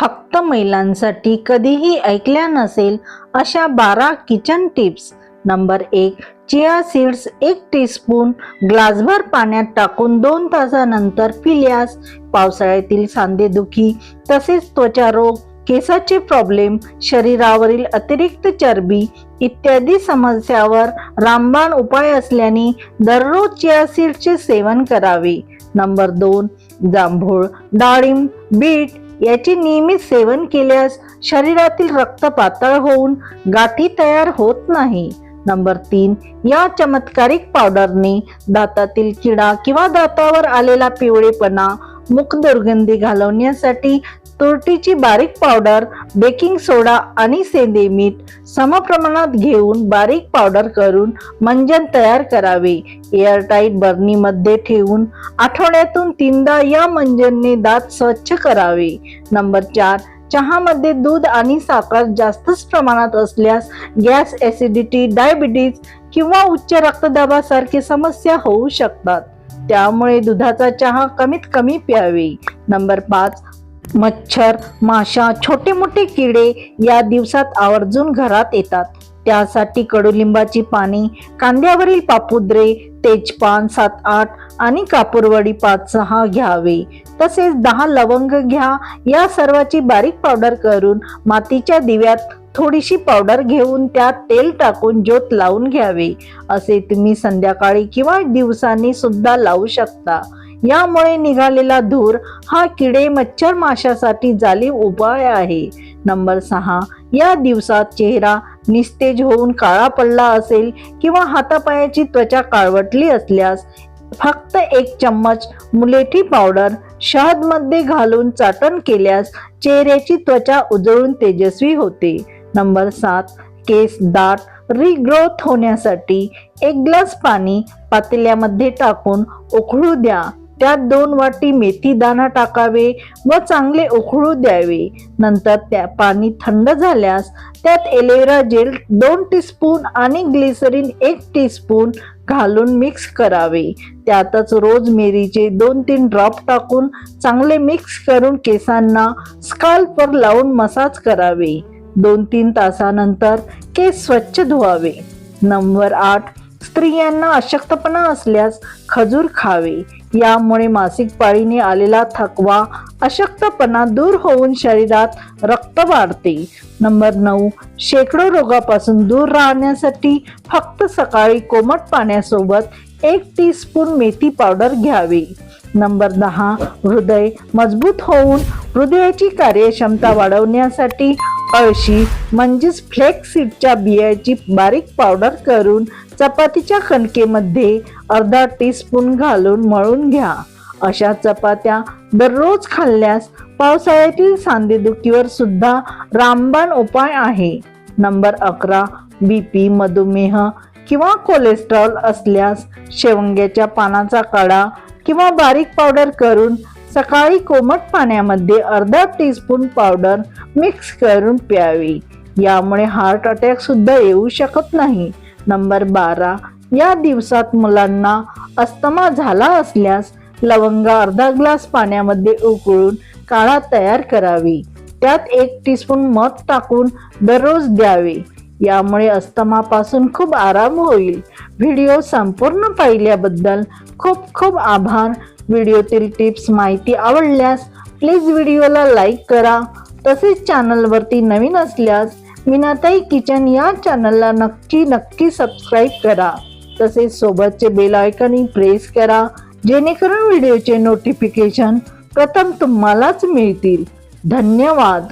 फक्त महिलांसाठी कधीही ऐकल्या नसेल अशा बारा किचन टिप्स. नंबर एक चिया सीड्स एक टीस्पून ग्लासभर पाण्यात टाकून दोन तासानंतर पिल्यास पावसाळ्यातील सांधेदुखी तसेच त्वचा रोग केसाचे प्रॉब्लेम शरीरावरील अतिरिक्त चरबी इत्यादी समस्यावर रामबाण उपाय असल्याने दररोज चिया सीडचे सेवन करावे. नंबर दोन जांभूळ डाळिंब बीट याचे नियमित सेवन केल्यास शरीरातील रक्त पातळ होऊन गाठी तयार होत नाही. नंबर तीन या चमत्कारिक पावडरने दातातील किडा किंवा दातावर आलेला पिवळेपणा मुख दुर्गंधी घालवण्यासाठी तुरटीची बारीक पावडर बेकिंग सोडा आणि सेंदे मीठ समप्रमाणात घेऊन बारीक पावडर करून मंजन तयार करावे. एअरटाईट बर्नीमध्ये ठेवून आठवड्यातून तीनदा या मंजनने दात स्वच्छ करावे. नंबर चार चहामध्ये दूध आणि साखर जास्तच प्रमाणात असल्यास गॅस ऍसिडिटी डायबिटीज किंवा उच्च रक्तदाबासारखी समस्या होऊ शकतात. त्यामुळे दुधाचा चहा कमीत कमी प्यावे. नंबर पाच मच्छर माशा छोटे मोठे किडे या दिवसात आवर्जून घरात येतात. त्यासाठी कडुलिंबाची पाने कांद्यावरील पापुद्रे तेजपान सात आठ आणि कापूरवडी पाच सहा घ्यावे. तसेच दहा लवंग घ्या या सर्वाची बारीक पावडर करून मातीच्या दिव्यात थोडीशी पावडर घेऊन त्यात तेल टाकून ज्योत लावून घ्यावे. असे तुम्ही संध्याकाळी किंवा दिवसांनी सुद्धा लावू शकता. यामुळे निघालेला धूर हा किडे मच्छर माशासाठी जालीव उपाय आहे. नंबर सहा या दिवसात चेहरा निस्तेज होऊन काळा पडला असेल किंवा हातापायाची त्वचा काळवटली असल्यास फक्त एक चम्मच मुलेठी पावडर शहदमध्ये घालून चाटण केल्यास चेहऱ्याची त्वचा उजळून तेजस्वी होते. नंबर सात केस दाट रिग्रोथ होण्यासाठी एक ग्लास पाणी पातेल्यामध्ये टाकून उकळू द्या. त्यात दोन वाटी मेथी दाणा टाकावे व चांगले उकळू द्यावे. नंतर त्या पाणी थंड झाल्यास त्यात एलोवेरा जेल दोन टीस्पून आणि ग्लिसरीन एक टीस्पून घालून मिक्स करावे. त्यातच रोज मेरीचे दोन तीन ड्रॉप टाकून चांगले मिक्स करून केसांना स्काल्पवर लावून मसाज करावे. दोन तीन तासानंतर केस स्वच्छ धुवावे. नंबर आठ स्त्रियांना अशक्तपणा असल्यास खजूर खावे. यामुळे मासिक पाळीने आलेला थकवा अशक्तपणा दूर होऊन शरीरात रक्त वाढते. नंबर नऊ शेकडो रोगापासून दूर राहण्यासाठी फक्त सकाळी कोमट पाण्यासोबत एक टीस्पून मेथी पावडर घ्यावी. नंबर दहा हृदय मजबूत होऊन हृदयाची कार्यक्षमता वाढवण्यासाठी अळशी म्हणजेच फ्लेक्स सीडच्या बियाची बारीक पावडर करून चपातीच्या कणकेमध्ये अर्धा टीस्पून घालून मळून घ्या. अशा चपात्या दररोज खाल्ल्यास पावसाळ्यातील सांधेदुखीवर सुद्धा रामबाण उपाय आहे. नंबर अकरा बीपी मधुमेह किंवा कोलेस्ट्रॉल असल्यास शेवंग्याच्या पानाचा काढा किंवा बारीक पावडर करून सकाळी कोमट पाण्यामध्ये अर्धा टीस्पून पावडर मिक्स करून प्यावी. यामुळे हार्ट अटॅक सुद्धा येऊ शकत नाही. नंबर बारा या दिवसात मुलांना अस्तमा झाला असल्यास लवंगा अर्धा ग्लास पाण्यामध्ये उकळून काळा तयार करावी. त्यात एक टीस्पून मध टाकून दररोज द्यावे. यामुळे अस्थमापासून खूप आराम होईल. व्हिडिओ संपूर्ण पाहिल्याबद्दल खूप खूप आभार. व्हिडिओतील टिप्स माहिती आवडल्यास प्लीज व्हिडिओला लाईक करा. तसेच चॅनलवरती नवीन असल्यास मीनाताई किचन या चॅनलला नक्की नक्की सबस्क्राईब करा. तसेच सोबतचे बेल आयकॉनही प्रेस करा जेणेकरून व्हिडिओचे नोटिफिकेशन प्रथम तुम्हालाच मिळतील. धन्यवाद!